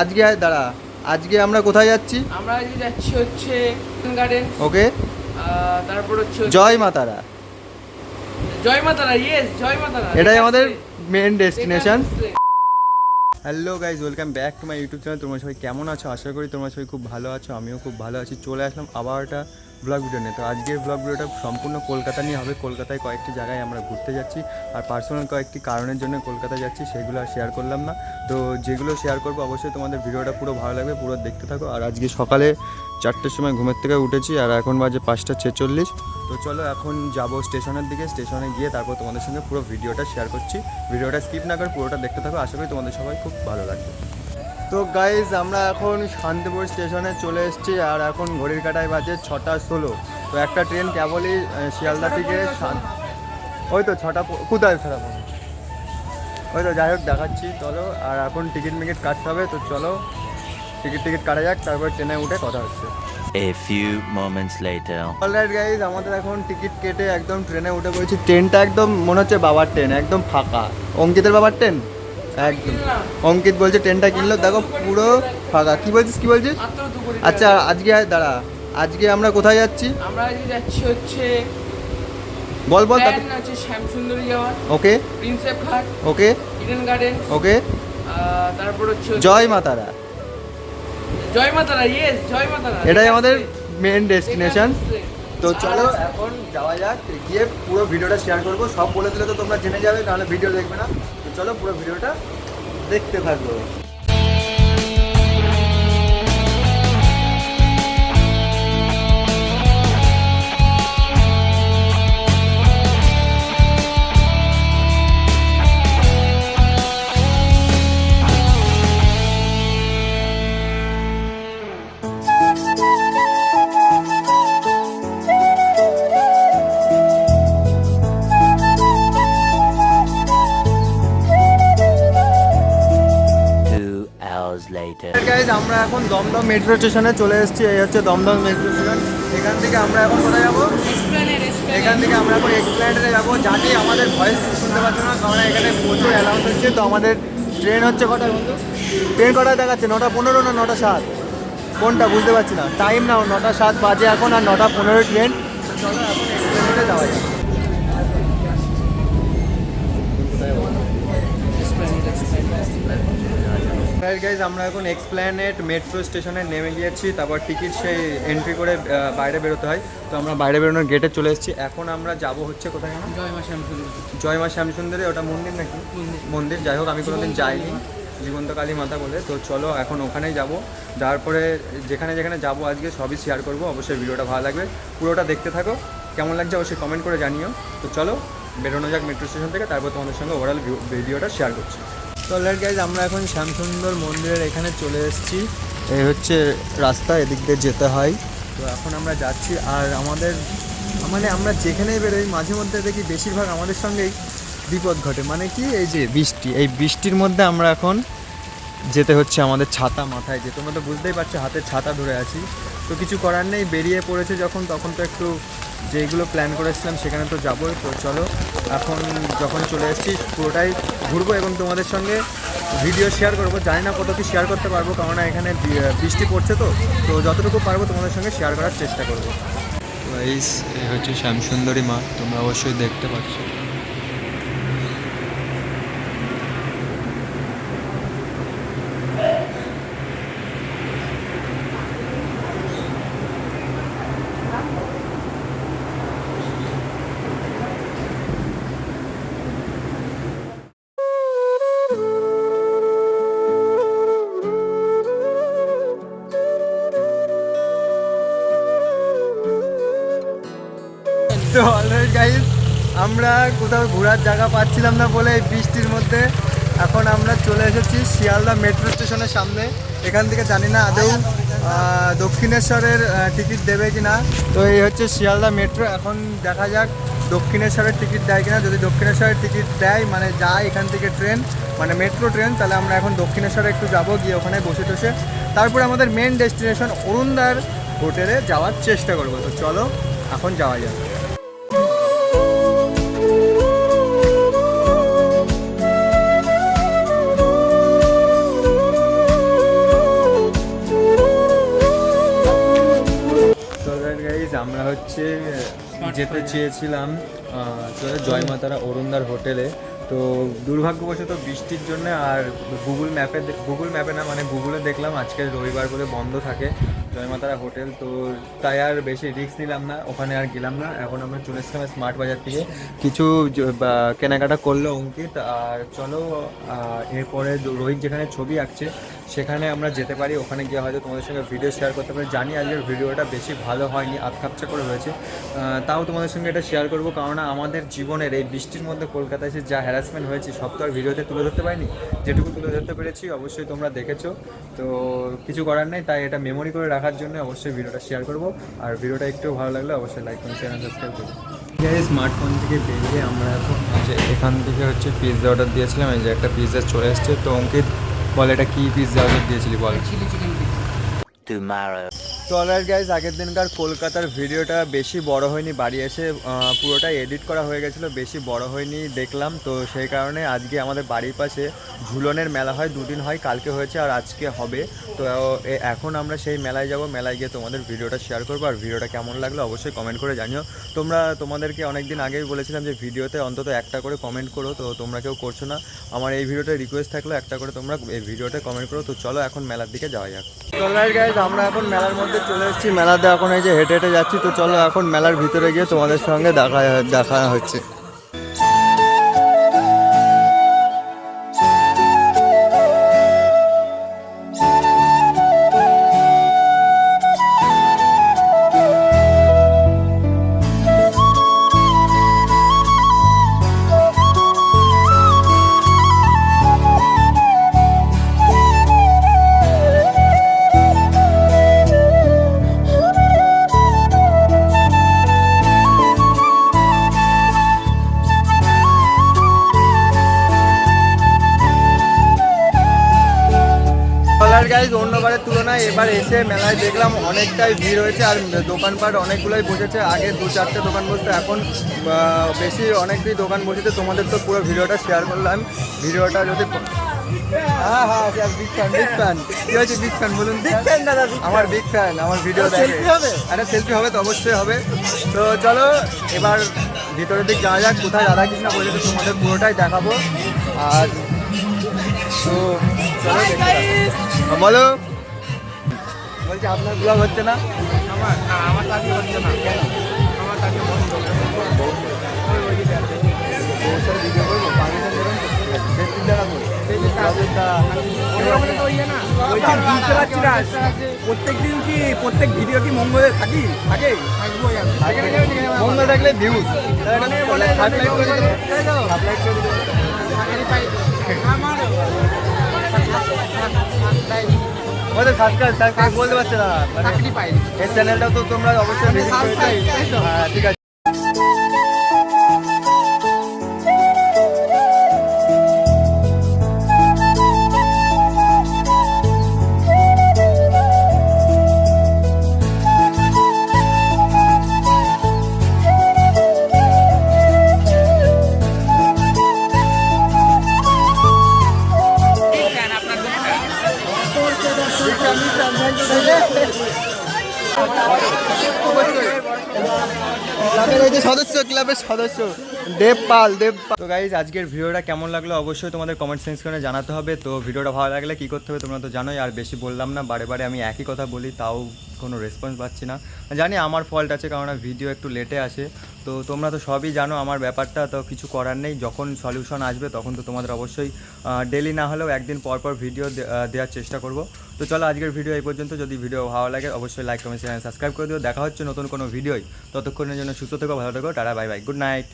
আজকে দাঁড়া। আজকে আমরা কোথায় যাচ্ছি? আমরা আজকে যাচ্ছি হচ্ছে গার্ডেন ওকে। তারপর হচ্ছে জয় মাতারা জয় মাতারা ইয়েস জয় মাতারা এটাই আমাদের main destination hello guys welcome back to my YouTube channel তোমরা সবাই কেমন আছো? আশা করি তোমরা সবাই খুব ভালো আছো আমিও খুব ভালো আছি। চলে আসলাম আবার একটা ব্লগ ভিডিও নিয়ে। তো আজকের ব্লগ ভিডিওটা সম্পূর্ণ কলকাতা নিয়ে হবে। কলকাতায় কয়েকটি জায়গায় আমরা ঘুরতে যাচ্ছি। আর পার্সোনাল কয়েকটি কারণের জন্য কলকাতা যাচ্ছি, সেগুলো আর শেয়ার করলাম না। তো যেগুলো শেয়ার করব, অবশ্যই তোমাদের ভিডিওটা পুরো ভালো লাগবে, পুরো দেখতে থাকো। আর আজকে সকালে চারটের সময় ঘুমের থেকে উঠেছি, আর এখন বাজে পাঁচটা ছেচল্লিশ। তো চলো এখন যাব স্টেশনের দিকে। স্টেশনে গিয়ে তারপর তোমাদের সঙ্গে পুরো ভিডিওটা শেয়ার করছি। ভিডিওটা স্কিপ না করে পুরোটা দেখতে থাকো। আশা করি তোমাদের সবাই খুব ভালো লাগবে। তো গাইজ আমরা এখন শান্তিপুর স্টেশনে চলে এসেছি আর এখন ঘড়ির কাটায় বাজে ছটা ষোলো। তো একটা ট্রেন কেবলই শিয়ালদা থেকে শান- ওই তো ছটা কোথায় ছটা? ওই তো যাই হোক দেখাচ্ছি চলো। আর এখন টিকিট মিকিট কাটতে হবে তো চলো। টিকিট টিকিট কাটা যাক তারপর ট্রেনে উঠে কথা হচ্ছে। A few moments later. Alright guys আমাদের এখন টিকিট কেটে একদম ট্রেনে উঠে পড়েছি। ট্রেনটা একদম মনে হচ্ছে বাবার ট্রেন একদম ফাঁকা। অঙ্কিতের বাবার ট্রেন একদম। অঙ্কিত বলছে ট্রেনটা কিনলো। দেখো পুরো ফাঁকা। কি বলছিস কি বলছিস? আচ্ছা। আজকে দাঁড়া। আজকে আমরা কোথায় যাচ্ছি? আমরা আজকে যাচ্ছি হচ্ছে বল বল আছে শ্যামসুন্দরী যাওয়ার। Okay. Prinsep Ghat. Okay. Eden Garden okay. তারপর হচ্ছে জয় মাতারা। জয় মাতারা ইয়েস জয় মাতারা। এটাই আমাদের মেন ডেস্টিনেশন তো চলো এখন যাওয়া যাক গিয়ে পুরো ভিডিওটা শেয়ার করব। সব বলে দিলে তো তোমরা জেনে যাবে নাহলে ভিডিও দেখবে না। চলো পুরো ভিডিওটা দেখতে থাকব hours গাইজ আমরা এখন দমদম মেট্রো স্টেশনে চলে এসেছি, এই হচ্ছে দমদম মেট্রো স্টেশন এখান থেকে আমরা এখন কোথায় যাব। এখান থেকে আমরা এখন এক্সপ্ল্যানেডে যাব জানি আমাদের ভয়েস শুনতে পাচ্ছ না, কারণ এখানে প্রচুর অ্যালাউন্স হচ্ছে। তো আমাদের ট্রেন হচ্ছে কটায় বন্ধু? ট্রেন কটায় দেখাচ্ছে? নটা পনেরো না নটা সাত? কোনটা? বুঝতে পারছি না। টাইম নাও নটা সাত বাজে এখন আর নটা পনেরো ট্রেন চলো এখন এক্সপ্ল্যানেডে যাওয়া যাক গাইজ আমরা এখন এক্সপ্ল্যানেট মেট্রো স্টেশনে নেমে গিয়েছি তারপর টিকিট সেই এন্ট্রি করে বাইরে বেরোতে হয়। তো আমরা বাইরে বেরোনোর গেটে চলে এসেছি। এখন আমরা যাব হচ্ছে কোথায়? জয় মা শ্যামসুন্দরী। জয় মা শ্যামসুন্দরে ওটা মন্দির নাকি? মন্দির। যাই হোক আমি কোনোদিন যাইনি। জীবন্ত কালী মাতা বলে। তো চলো এখন ওখানেই যাব। যাওয়ার পরে যেখানে যেখানে যাব আজকে সবই শেয়ার করব। অবশ্যই ভিডিওটা ভালো লাগবে। পুরোটা দেখতে থাকো। কেমন লাগছে অবশ্যই কমেন্ট করে জানিও। তো চলো বেরোনো যাক মেট্রো স্টেশন থেকে। তারপর তোমাদের সঙ্গে ওভারঅল ভিডিওটা শেয়ার করছি। গাইজ আমরা এখন শ্যামসুন্দর মন্দিরের এখানে চলে এসেছি। এই হচ্ছে রাস্তা, এদিক দিয়ে যেতে হয়। তো এখন আমরা যাচ্ছি, আর আমাদের মানে আমরা যেখানেই বেরোই, মাঝে মধ্যে দেখি বেশিরভাগ আমাদের সঙ্গেই বিপদ ঘটে। মানে কি, এই যে বৃষ্টি, এই বৃষ্টির মধ্যে আমরা এখন যেতে হচ্ছে আমাদের ছাতা মাথায়। যে তোমরা তো বুঝতেই পারছ, হাতে ছাতা ধরে আছি। তো কিছু করার নেই, বেরিয়ে পড়েছে যখন, তখন তো একটু যেগুলো প্ল্যান করেছিলাম সেখানে তো যাবোই, তো চলো। এখন যখন চলে এসেছি, পুরোটাই ঘুরবো এবং তোমাদের সঙ্গে ভিডিও শেয়ার করব। জানি না কত কি শেয়ার করতে পারব, কেননা এখানে বৃষ্টি পড়ছে তো। তো যতটুকু পারব তোমাদের সঙ্গে শেয়ার করার চেষ্টা করব। এই হচ্ছে শ্যামসুন্দরী মা, তোমরা অবশ্যই দেখতে পাচ্ছ। তো অলরেডি গাইজ আমরা কোথাও ঘোরার জায়গা পাচ্ছিলাম না বলে এই বৃষ্টির মধ্যে। এখন আমরা চলে এসেছি শিয়ালদা মেট্রো স্টেশনের সামনে। এখান থেকে জানি না আদৌ দক্ষিণেশ্বরের টিকিট দেবে কি না তো এই হচ্ছে শিয়ালদা মেট্রো। এখন দেখা যাক দক্ষিণেশ্বরের টিকিট দেয় কিনা। যদি দক্ষিণেশ্বরের টিকিট দেয় মানে যায় এখান থেকে ট্রেন মানে মেট্রো ট্রেন, তাহলে আমরা এখন দক্ষিণেশ্বরে একটু যাব, গিয়ে ওখানে বসে টসে। তারপরে আমাদের মেন ডেস্টিনেশন অরুণদার হোটেলে যাওয়ার চেষ্টা করব। তো চলো, এখন যাওয়া যাক। হচ্ছে যেতে চেয়েছিলাম জয় মাতারা অরুণদার হোটেলে। তো দুর্ভাগ্যবশত বৃষ্টির জন্য আর গুগল ম্যাপে গুগল ম্যাপে না মানে গুগলে দেখলাম আজকে রবিবার বলে বন্ধ থাকে জয়মাতারা হোটেল তো তাই আর বেশি রিস্ক নিলাম না ওখানে আর গেলাম না। এখন আমরা চলে এসেছিলাম স্মার্ট বাজার থেকে। কিছু কেনাকাটা করল অঙ্কিত আর চলো এরপরে রোহিত যেখানে ছবি আঁকছে সেখানে আমরা যেতে পারি, ওখানে গিয়ে হয়তো তোমাদের সঙ্গে ভিডিও শেয়ার করতে পারি। জানি আজকের ভিডিওটা বেশি ভালো হয়নি আধখাপচা করে হয়েছে তাও তোমাদের সঙ্গে এটা শেয়ার করব কারণ আমাদের জীবনের এই বৃষ্টির মধ্যে কলকাতায় এসে যা হ্যারাসমেন্ট হয়েছে, সব তো আর ভিডিওতে তুলে ধরতে পারিনি। যেটুকু তুলে ধরতে পেরেছি, অবশ্যই তোমরা দেখেছ। তো কিছু করার নেই, তাই এটা মেমোরি করে রাখার জন্য অবশ্যই ভিডিওটা শেয়ার করব। আর ভিডিওটা একটু ভালো লাগলে অবশ্যই লাইক করুন শেয়ার সাবস্ক্রাইব করুন স্মার্টফোন থেকে বেরিয়ে আমরা এখন এখান থেকে হচ্ছে পিৎজা অর্ডার দিয়েছিলাম, এই যে একটা পিৎজা চলে এসছে। তো অঙ্কিত বল এটা কি পিৎজা অর্ডার দিয়েছিলি বল চিলি চিকেন পিৎজা Tomorrow. তো অলরাইট গাইজ আগের দিনকার কলকাতার ভিডিওটা বেশি বড় হয়নি, বাড়ি এসে পুরোটাই এডিট করা হয়ে গেছিল, বেশি বড় হয়নি দেখলাম। তো সেই কারণে আজকে আমাদের বাড়ির পাশে ঝুলনের মেলা হয়, দুদিন হয়, কালকে হয়েছে আর আজকে হবে। তো এখন আমরা সেই মেলায় যাব, মেলায় গিয়ে তোমাদের ভিডিওটা শেয়ার করব। আর ভিডিওটা কেমন লাগল অবশ্যই কমেন্ট করে জানিও। তোমরা, তোমাদেরকে অনেক দিন আগেই বলেছিলাম যে ভিডিওতে অন্তত একটা করে কমেন্ট করো, তো তোমরা কেউ করছ না। আমার এই ভিডিওটা রিকোয়েস্ট থাকল, একটা করে তোমরা এই ভিডিওটা কমেন্ট করো। তো চলো এখন মেলার দিকে যাওয়া যাক। অলরাইট গাইজ আমরা এখন মেলার মধ্যে চলে এসেছি, মেলাতে এখন এই যে হেঁটে হেঁটে যাচ্ছি, তো চলো এখন মেলার ভিতরে গিয়ে তোমাদের সঙ্গে দেখা দেখা হচ্ছে। গাইজ অন্যবারের তুলনায় এবার এসে মেলায় দেখলাম অনেকটাই ভিড় হয়েছে আর দোকানপাট অনেকগুলোই বসেছে। আগে দু চারটে দোকান বসতো এখন বেশি অনেকটাই দোকান বসেছে। তোমাদের তো পুরো ভিডিওটা শেয়ার করলাম। ভিডিওটা যদি হ্যাঁ হ্যাঁ sir big fan big fan কি হয়েছে বিগ ফ্যান বলুন? বিগ ফ্যান দাদা আমার বিগ ফ্যান আমার ভিডিও সেলফি হবে? আরে সেলফি হবে তো অবশ্যই হবে। তো চলো এবার ভিতরের দিক যাওয়া যাক। কোথায় রাধাকৃষ্ণ বলেছে তোমাদের পুরোটাই দেখাবো। আর তো। বলো বলছি আপনার ব্লগ হচ্ছে না? আমার না আমার কাছে হচ্ছে না। কেন আমার কাছে বন্ধ বউসার ভিডিও করব পারমিশন দেবেন তো? বেশ চিন্তা রাখব বলছি বুঝতে পারছি না প্রত্যেক দিন কি প্রত্যেক ভিডিও কি মঙ্গলে থাকি থাকে মঙ্গল থাকলে ভিউজ করে করে ওদের সাবস্ক্রাইব সাবস্ক্রাইব বলতে পারছে না। মানে এই চ্যানেলটা তো তোমরা অবশ্যই হ্যাঁ ঠিক আছে। ক্লাবের সদস্য দেব পাল দেব। তো গাইজ আজকের ভিডিওটা কেমন লাগল অবশ্যই তোমাদের কমেন্ট সেকশনে জানাতে হবে। তো ভিডিওটা ভালো লাগলে কী করতে হবে তোমরা তো জানোই, আর বেশি বললাম না, বারে বারে আমি একই কথা বলি, তাও কোনো রেসপন্স পাচ্ছি না। জানি আমার ফল্ট আছে, কারণ ভিডিও একটু লেটে আসে। তো তোমরা তো সবই জানো আমার ব্যাপারটা, তো কিছু করার নেই। যখন সলিউশন আসবে, তখন তো তোমাদের অবশ্যই ডেলি না হলেও একদিন পর পর ভিডিও দেওয়ার চেষ্টা করব। তো চলো আজকের ভিডিও এই পর্যন্ত। যদি ভিডিও ভালো লাগে, অবশ্যই লাইক কমেন্ট চ্যানেল সাবস্ক্রাইব করে দিও। দেখা হচ্ছে নতুন কোনো ভিডিওই ততক্ষণের জন্য সুস্থ থেকো, ভালো থেকো, ta ta bye bye good night